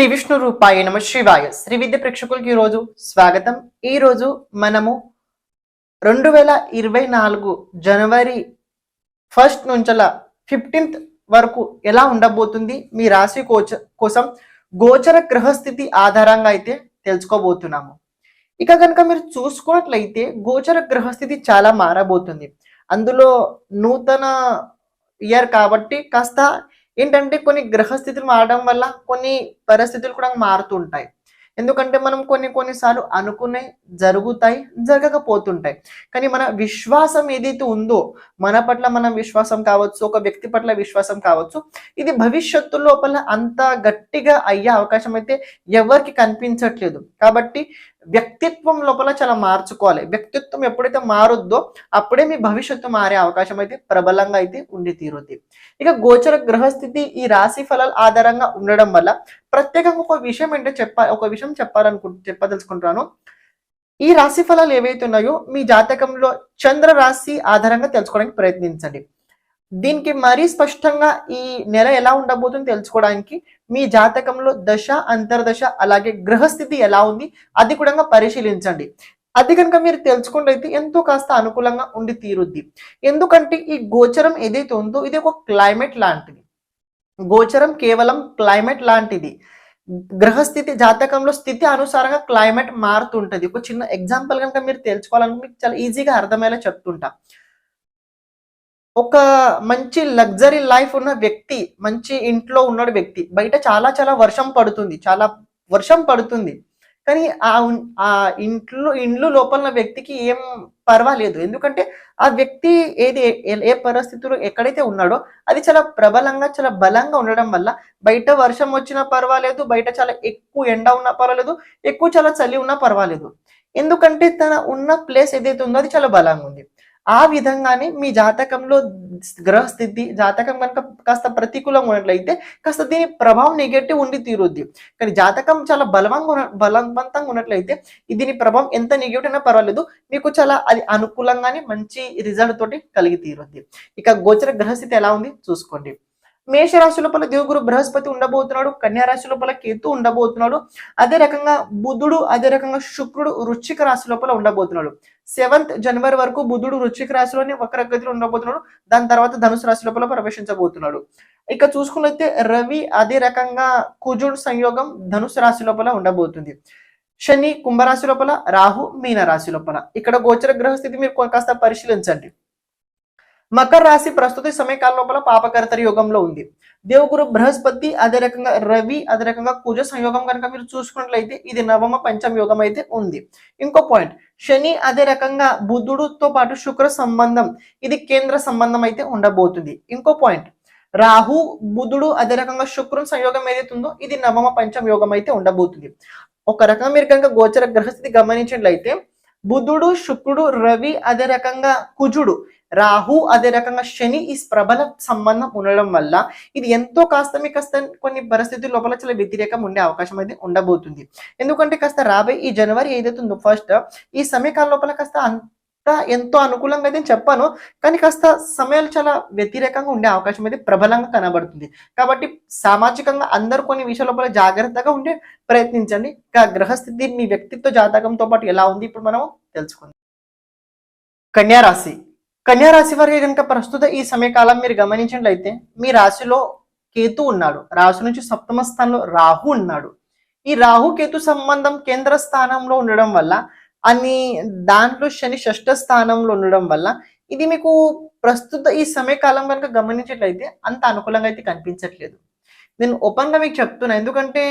శ్రీ విష్ణు రూపాయ నమ శివాయ. శ్రీ విద్య ప్రేక్షకులకి ఈరోజు స్వాగతం. ఈరోజు మనము రెండు వేల ఇరవై నాలుగు జనవరి ఫస్ట్ నుంచల ఫిఫ్టీన్త్ వరకు ఎలా ఉండబోతుంది మీ రాశి కోచ కోసం గోచర గ్రహస్థితి ఆధారంగా అయితే తెలుసుకోబోతున్నాము. ఇక కనుక మీరు చూసుకున్నట్లయితే గోచర గ్రహస్థితి చాలా మారబోతుంది. అందులో నూతన ఇయర్ కాబట్టి కాస్త ఏంటంటే కొన్ని గ్రహస్థితులు మారడం వల్ల కొన్ని పరిస్థితులు కూడా మారుతుంటాయి. ఎందుకంటే మనం కొన్ని కొన్నిసార్లు అనుకునే జరుగుతాయి జరగకపోతుంటాయి. కానీ మన విశ్వాసం ఏదైతే ఉందో మన పట్ల మనం విశ్వాసం కావచ్చు ఒక వ్యక్తి పట్ల విశ్వాసం కావచ్చు ఇది భవిష్యత్తు లోపల అంత గట్టిగా అయ్యే అవకాశం అయితే ఎవరికి కనిపించట్లేదు. కాబట్టి వ్యక్తిత్వం లోపల చాలా మార్చుకోవాలి. వ్యక్తిత్వం ఎప్పుడైతే మారుద్దో అప్పుడే మీ భవిష్యత్తు మారే అవకాశం అయితే ప్రబలంగా అయితే ఉండి తీరుద్ది. ఇక గోచర గ్రహస్థితి ఈ రాశి ఫలాల ఆధారంగా ఉండడం వల్ల ప్రత్యేకంగా ఒక విషయం ఏంటో చెప్ప ఒక విషయం చెప్పాలనుకు చెప్పదలుచుకుంటున్నాను. ఈ రాశి ఫలాలు ఏవైతే ఉన్నాయో మీ జాతకంలో చంద్ర రాశి ఆధారంగా తెలుసుకోవడానికి ప్రయత్నించండి. దీనికి మరీ స్పష్టంగా ఈ నెల ఎలా ఉండబోతుందో తెలుసుకోవడానికి మీ జాతకంలో దశ అంతర్దశ అలాగే గ్రహస్థితి ఎలా ఉంది అది కూడా పరిశీలించండి. అది కనుక మీరు తెలుసుకుంటే ఎంతో కాస్త అనుకూలంగా ఉండి తీరుద్ది. ఎందుకంటే ఈ గోచరం ఏదైతే ఉందో ఇది ఒక క్లైమేట్ లాంటిది. గోచరం కేవలం క్లైమేట్ లాంటిది. గ్రహస్థితి జాతకంలో స్థితి అనుసారంగా క్లైమేట్ మారుతుంటది. ఒక చిన్న ఎగ్జాంపుల్ కనుక మీరు తెలుసుకోవాలనుకుంటే మీకు చాలా ఈజీగా అర్థమయ్యేలా చెప్తుంటా. ఒక మంచి లగ్జరీ లైఫ్ ఉన్న వ్యక్తి మంచి ఇంట్లో ఉన్నాడు వ్యక్తి బయట చాలా చాలా వర్షం పడుతుంది చాలా వర్షం పడుతుంది. కానీ ఆ ఆ ఇంట్లో ఇండ్లు లోపల ఉన్న వ్యక్తికి ఏం పర్వాలేదు. ఎందుకంటే ఆ వ్యక్తి ఏది ఏ- ఏ పరిస్థితుల్లో ఎక్కడైతే ఉన్నాడో అది చాలా ప్రబలంగా చాలా బలంగా ఉండడం వల్ల బయట వర్షం వచ్చినా పర్వాలేదు బయట చాలా ఎక్కువ ఎండ ఉన్నా పర్వాలేదు ఎక్కువ చాలా చలి ఉన్నా పర్వాలేదు. ఎందుకంటే తన ఉన్న ప్లేస్ ఏదైతే ఉందో అది చాలా బలంగా ఉంది. ఆ విధంగానే మీ జాతకంలో గ్రహస్థితి జాతకం కనుక కాస్త ప్రతికూలంగా ఉన్నట్లయితే కాస్త దీని ప్రభావం నెగటివ్ ఉండి తీరుద్ది. కానీ జాతకం చాలా బలవంగా ఉన్న బలవంతంగా ఉన్నట్లయితే దీని ప్రభావం ఎంత నెగిటివ్ అయినా పర్వాలేదు. మీకు చాలా అది అనుకూలంగానే మంచి రిజల్ట్ తోటి కలిగి తీరుద్ది. ఇక గోచర గ్రహస్థితి ఎలా ఉంది? చూసుకోండి. మేష రాశి లోపల దేవుగురు బృహస్పతి ఉండబోతున్నాడు కన్యా రాశి లోపల కేతు ఉండబోతున్నాడు అదే రకంగా బుధుడు అదే రకంగా శుక్రుడు వృశ్చిక రాశి లోపల ఉండబోతున్నాడు. సెవెంత్ జనవరి వరకు బుధుడు వృశ్చిక రాశిలోని వక్రగతిలో ఉండబోతున్నాడు దాని తర్వాత ధనుసు రాశి లోపల ప్రవేశించబోతున్నాడు. ఇక చూసుకున్నైతే రవి అదే రకంగా కుజుడు సంయోగం ధనుసు రాశి లోపల ఉండబోతుంది. శని కుంభరాశి లోపల రాహు మీన రాశి లోపల. ఇక్కడ గోచర గ్రహస్థితి మీరు కాస్త పరిశీలించండి. మకర రాశి ప్రస్తుత సమయకాల లోపల పాపకర్తరి యోగంలో ఉంది. దేవుగురు బృహస్పతి అదే రకంగా రవి అదే రకంగా కుజ సంయోగం కనుక మీరు చూసుకున్నట్లయితే ఇది నవమ పంచమ యోగం అయితే ఉంది. ఇంకో పాయింట్ శని అదే రకంగా బుధుడుతో పాటు శుక్ర సంబంధం ఇది కేంద్ర సంబంధం అయితే ఉండబోతుంది. ఇంకో పాయింట్ రాహు బుధుడు అదే రకంగా శుక్రుని సంయోగం ఏదైతే ఉందో ఇది నవమ పంచమ యోగం అయితే ఉండబోతుంది. ఒక రకంగా మీరు కనుక గోచర గ్రహస్థితి గమనించినట్లయితే బుధుడు శుక్రుడు రవి అదే రకంగా కుజుడు రాహు అదే రకంగా శని ఈ ప్రబల సంబంధం ఉండడం వల్ల ఇది ఎంతో కాస్త మీ కాస్త కొన్ని పరిస్థితుల లోపల చాలా వ్యతిరేకం ఉండే అవకాశం అయితే ఉండబోతుంది. ఎందుకంటే కాస్త రాబోయే ఈ జనవరి ఏదైతే ఉందో ఫస్ట్ ఈ సమయకాల లోపల కాస్త అంత ఎంతో అనుకూలంగా అయితే చెప్పాను. కానీ కాస్త సమయాలు చాలా వ్యతిరేకంగా ఉండే అవకాశం అయితే ప్రబలంగా కనబడుతుంది. కాబట్టి సామాజికంగా అందరూ కొన్ని విషయాల లోపల జాగ్రత్తగా ఉండే ప్రయత్నించండి. గ్రహస్థితి మీ వ్యక్తిత్వ జాతకంతో పాటు ఎలా ఉంది? ఇప్పుడు మనం తెలుసుకుందాం. కన్యారాశి కన్యారాశి కన్యా రాశి వారికి కనుక ప్రస్తుత ఈ సమయకాలం మీరు గమనించినట్లయితే మీ రాశిలో కేతు ఉన్నాడు. రాశి నుంచి సప్తమ స్థానంలో రాహు ఉన్నాడు. ఈ రాహు కేతు సంబంధం కేంద్ర స్థానంలో ఉండడం వల్ల అని దాంట్లో శని షష్ఠ స్థానంలో ఉండడం వల్ల ఇది మీకు ప్రస్తుత ఈ సమయకాలం కనుక గమనించినట్లయితే అంత అనుకూలంగా అయితే కనిపించట్లేదు. నేను ఓపెన్గా మీకు చెప్తున్నా ఎందుకంటే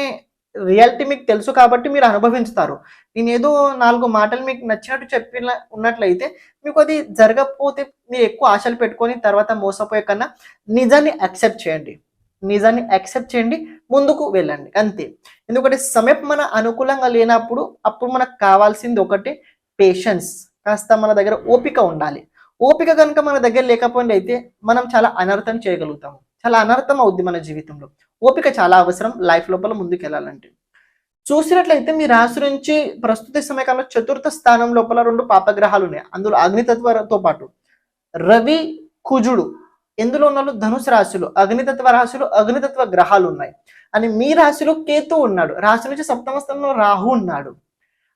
రియాలిటీ మీకు తెలుసు కాబట్టి మీరు అనుభవించుతారు. నేను ఏదో నాలుగు మాటలు మీకు నచ్చినట్టు చెప్పిన ఉన్నట్లయితే మీకు అది జరగకపోతే మీరు ఎక్కువ ఆశలు పెట్టుకొని తర్వాత మోసపోయే కన్నా నిజాన్ని యాక్సెప్ట్ చేయండి. నిజాన్ని యాక్సెప్ట్ చేయండి ముందుకు వెళ్ళండి. అంతే. ఎందుకంటే సమయం మన అనుకూలంగా లేనప్పుడు అప్పుడు మనకు కావాల్సింది ఒకటి పేషెన్స్ కాస్త మన దగ్గర ఓపిక ఉండాలి. ఓపిక కనుక మన దగ్గర లేకపోయింది అయితే మనం చాలా అనర్థం చేయగలుగుతాము. చాలా అనర్థం అవుద్ది మన జీవితంలో. ఓపిక చాలా అవసరం లైఫ్ లోపల ముందుకు వెళ్ళాలంటే చూసినట్లయితే మీ రాశి నుంచి ప్రస్తుత సమయకాలంలో చతుర్థ స్థానం లోపల రెండు పాపగ్రహాలు ఉన్నాయి. అందులో అగ్నితత్వతో పాటు రవి కుజుడు. ఎందులో ఉన్న ధనుసు రాశులు. అగ్నితత్వ రాశులు అగ్నితత్వ గ్రహాలు ఉన్నాయి. అని మీ రాశిలో కేతు ఉన్నాడు. రాశి నుంచి సప్తమ స్థానంలో రాహు ఉన్నాడు.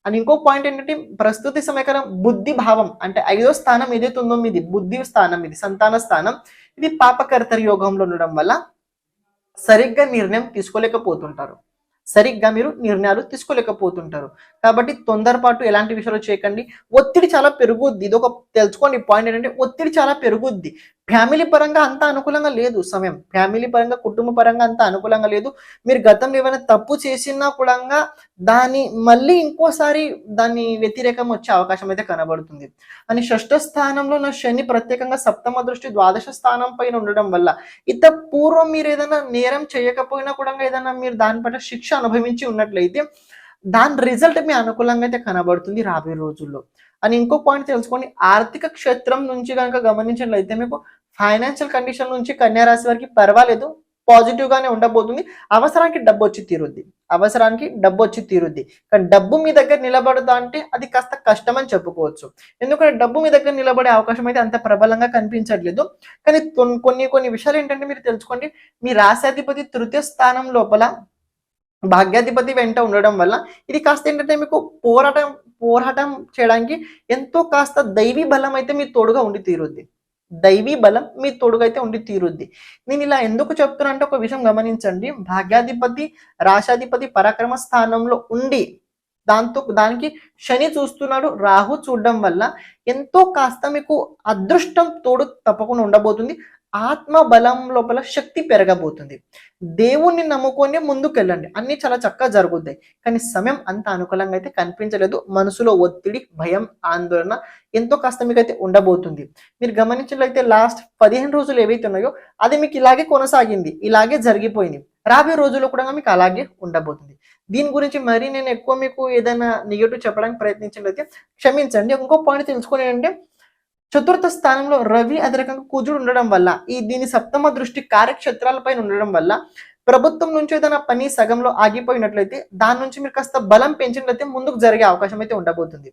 అని ఇంకో పాయింట్ ఏంటంటే ప్రస్తుతి సమయకాలం బుద్ధి భావం అంటే ఐదో స్థానం ఏదైతే ఉందో మీది బుద్ధి స్థానం ఇది సంతాన స్థానం ఇది పాపకర్తరి యోగంలో ఉండడం వల్ల సరిగ్గా నిర్ణయం తీసుకోలేకపోతుంటారు. సరిగ్గా మీరు నిర్ణయాలు తీసుకోలేకపోతుంటారు. కాబట్టి తొందరపాటు ఎలాంటి విషయాలు చేయకండి. ఒత్తిడి చాలా పెరుగుద్ది. ఇది ఒక తెలుసుకోండి పాయింట్ ఏంటంటే ఒత్తిడి చాలా పెరుగుద్ది. ఫ్యామిలీ పరంగా అంత అనుకూలంగా లేదు సమయం. ఫ్యామిలీ పరంగా కుటుంబ పరంగా అంత అనుకూలంగా లేదు. మీరు గతంలో ఏమైనా తప్పు చేసినా కూడా దాని మళ్ళీ ఇంకోసారి దాని వ్యతిరేకం వచ్చే అవకాశం అయితే కనబడుతుంది. అని షష్ఠ స్థానంలో నా శని ప్రత్యేకంగా సప్తమ దృష్టి ద్వాదశ స్థానం పైన ఉండడం వల్ల ఇత పూర్వం మీరు ఏదైనా నేరం చేయకపోయినా కూడా ఏదైనా మీరు దాని పట్ల శిక్ష అనుభవించి ఉన్నట్లయితే దాని రిజల్ట్ మీ అనుకూలంగా అయితే కనబడుతుంది రాబోయే రోజుల్లో. అని ఇంకో పాయింట్ తెలుసుకోండి. ఆర్థిక క్షేత్రం నుంచి కనుక గమనించినట్లయితే మీకు ఫైనాన్షియల్ కండిషన్ నుంచి కన్యా రాశి వారికి పర్వాలేదు. పాజిటివ్ గానే ఉండబోతుంది. అవసరానికి డబ్బు వచ్చి తీరుద్ది. అవసరానికి డబ్బు వచ్చి తీరుద్ది. కానీ డబ్బు మీ దగ్గర నిలబడదా అంటే అది కాస్త కష్టం అని చెప్పుకోవచ్చు. ఎందుకంటే డబ్బు మీ దగ్గర నిలబడే అవకాశం అయితే అంత ప్రబలంగా కనిపించట్లేదు. కానీ కొన్ని కొన్ని విషయాలు ఏంటంటే మీరు తెలుసుకోండి. మీ రాశాధిపతి తృతీయ స్థానం లోపల భాగ్యాధిపతి వెంట ఉండడం వల్ల ఇది కాస్త ఏంటంటే మీకు పోరాటం పోరాటం చేయడానికి ఎంతో కాస్త దైవీ బలం అయితే మీ తోడుగా ఉండి తీరుద్ది. దైవీ బలం మీ తోడుగా అయితే ఉండి తీరుద్ది. నేను ఇలా ఎందుకు చెప్తున్నా అంటే ఒక విషయం గమనించండి. భాగ్యాధిపతి రాశాధిపతి పరాక్రమ స్థానంలో ఉండి దాంతో దానికి శని చూస్తున్నాడు రాహు చూడడం వల్ల ఎంతో కాస్త మీకు అదృష్టం తోడు తప్పకుండా ఉండబోతుంది. ఆత్మ బలం లోపల శక్తి పెరగబోతుంది. దేవుణ్ణి నమ్ముకొని ముందుకెళ్ళండి. అన్ని చాలా చక్కగా జరుగుతాయి కానీ సమయం అంత అనుకూలంగా అయితే కనిపించలేదు. మనసులో ఒత్తిడి భయం ఆందోళన ఎంతో కాస్త మీకైతే ఉండబోతుంది. మీరు గమనించినట్లయితే లాస్ట్ పదిహేను రోజులు ఏవైతే ఉన్నాయో అది మీకు ఇలాగే కొనసాగింది. ఇలాగే జరిగిపోయింది. రాబోయే రోజుల్లో కూడా మీకు అలాగే ఉండబోతుంది. దీని గురించి మరీ నేను ఎక్కువ మీకు ఏదైనా నెగిటివ్ చెప్పడానికి ప్రయత్నించినట్లయితే క్షమించండి. ఇంకో పాయింట్ తెలుసుకుని అంటే చతుర్థ స్థానంలో రవి అదే రకంగా కుజుడు ఉండడం వల్ల ఈ దీని సప్తమ దృష్టి కార్యక్షేత్రాలపైన ఉండడం వల్ల ప్రభుత్వం నుంచి ఏదైనా పని సగంలో ఆగిపోయినట్లయితే దాని నుంచి మీరు కాస్త బలం పెంచినట్లయితే ముందుకు జరిగే అవకాశం అయితే ఉండబోతుంది.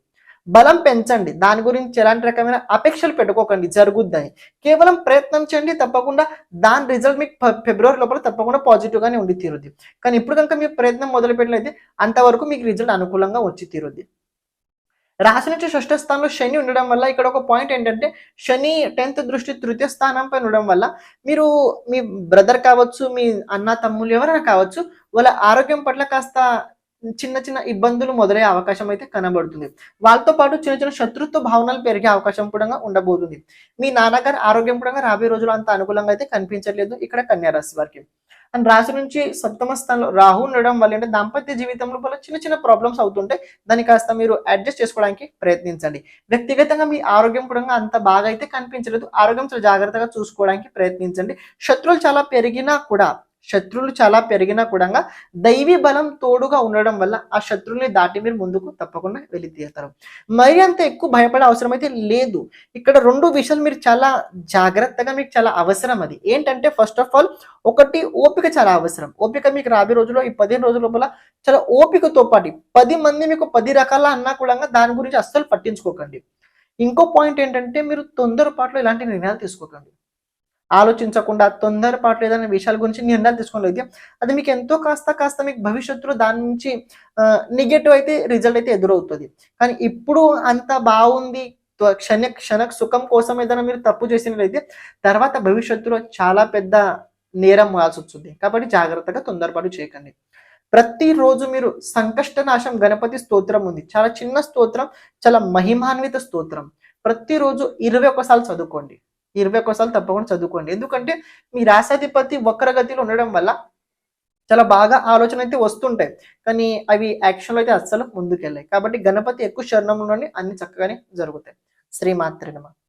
బలం పెంచండి. దాని గురించి ఎలాంటి రకమైన అపేక్షలు పెట్టుకోకండి. జరుగుద్దని. కేవలం ప్రయత్నం చేయండి. తప్పకుండా దాని రిజల్ట్ మీకు ఫిబ్రవరి లోపల తప్పకుండా పాజిటివ్ గానే ఉండి తీరుద్ది. కానీ ఇప్పుడు కనుక మీ ప్రయత్నం మొదలు పెట్టినట్లయితే అంతవరకు మీకు రిజల్ట్ అనుకూలంగా వచ్చి తీరుద్ది. రాశి నుంచి షష్ఠ స్థానంలో శని ఉండడం వల్ల ఇక్కడ ఒక పాయింట్ ఏంటంటే శని టెన్త్ దృష్టి తృతీయ స్థానంపై ఉండడం వల్ల మీరు మీ బ్రదర్ కావచ్చు మీ అన్న తమ్ముళ్ళు ఎవరైనా కావచ్చు వాళ్ళ ఆరోగ్యం పట్ల కాస్త చిన్న చిన్న ఇబ్బందులు మొదలయ్యే అవకాశం అయితే కనబడుతుంది. వాళ్ళతో పాటు చిన్న చిన్న శత్రుత్వ భావనలు పెరిగే అవకాశం కూడా ఉండబోతుంది. మీ నాన్నగారి ఆరోగ్యం కూడా రాబోయే రోజులు అంత అనుకూలంగా అయితే కనిపించట్లేదు ఇక్కడ కన్యారాశి వారికి. అండ్ రాశి నుంచి సప్తమ స్థానంలో రాహు ఉండడం వల్ల అంటే దాంపత్య జీవితంలో వల్ల చిన్న చిన్న ప్రాబ్లమ్స్ అవుతుంటాయి దాన్ని కాస్త మీరు అడ్జస్ట్ చేసుకోవడానికి ప్రయత్నించండి. వ్యక్తిగతంగా మీ ఆరోగ్యం కూడా అంత బాగా అయితే కనిపించలేదు. ఆరోగ్యం చాలా జాగ్రత్తగా చూసుకోవడానికి ప్రయత్నించండి. శత్రువులు చాలా పెరిగినా కూడా శత్రువులు చాలా పెరిగినా కూడా దైవీ బలం తోడుగా ఉండడం వల్ల ఆ శత్రువుని దాటి మీరు ముందుకు తప్పకుండా వెళ్ళి తీస్తారు మరి అంత ఎక్కువ భయపడే అవసరం అయితే లేదు. ఇక్కడ రెండు విషయాలు మీరు చాలా జాగ్రత్తగా మీకు చాలా అవసరం అది. ఏంటంటే ఫస్ట్ ఆఫ్ ఆల్ ఒకటి ఓపిక చాలా అవసరం. ఓపిక మీకు రాబోయే రోజుల్లో ఈ పదిహేను రోజుల లోపల చాలా ఓపికతో పాటు పది మంది మీకు పది రకాల అన్నా కూడా దాని గురించి అస్సలు పట్టించుకోకండి. ఇంకో పాయింట్ ఏంటంటే మీరు తొందరపాటులో ఇలాంటి నిర్ణయాలు తీసుకోకండి. ఆలోచించకుండా తొందరపాటు ఏదైనా విషయాల గురించి నిర్ణయాలు తీసుకోలేదు అది మీకు ఎంతో కాస్త కాస్త మీకు భవిష్యత్తులో దాని నుంచి నెగటివ్ అయితే రిజల్ట్ అయితే ఎదురవుతుంది. కానీ ఇప్పుడు అంత బాగుంది క్షణ క్షణ సుఖం కోసం ఏదైనా మీరు తప్పు చేసినట్లయితే తర్వాత భవిష్యత్తులో చాలా పెద్ద నేరం మోయాల్సి వస్తుంది. కాబట్టి జాగ్రత్తగా తొందరపాటు చేయకండి. ప్రతిరోజు మీరు సంకష్ట నాశం గణపతి స్తోత్రం ఉంది. చాలా చిన్న స్తోత్రం చాలా మహిమాన్విత స్తోత్రం. ప్రతిరోజు ఇరవై ఒక్కసార్లు చదువుకోండి. ఇరవై ఒక్కసార్లు తప్పకుండా చదువుకోండి. ఎందుకంటే మీ రాశాధిపతి వక్రగతిలో ఉండడం వల్ల చాలా బాగా ఆలోచన అయితే వస్తుంటాయి. కానీ అవి యాక్షన్లో అయితే అస్సలు ముందుకెళ్ళాయి. కాబట్టి గణపతి ఎక్కువ శరణం అన్ని చక్కగానే జరుగుతాయి. శ్రీమాత్రినమ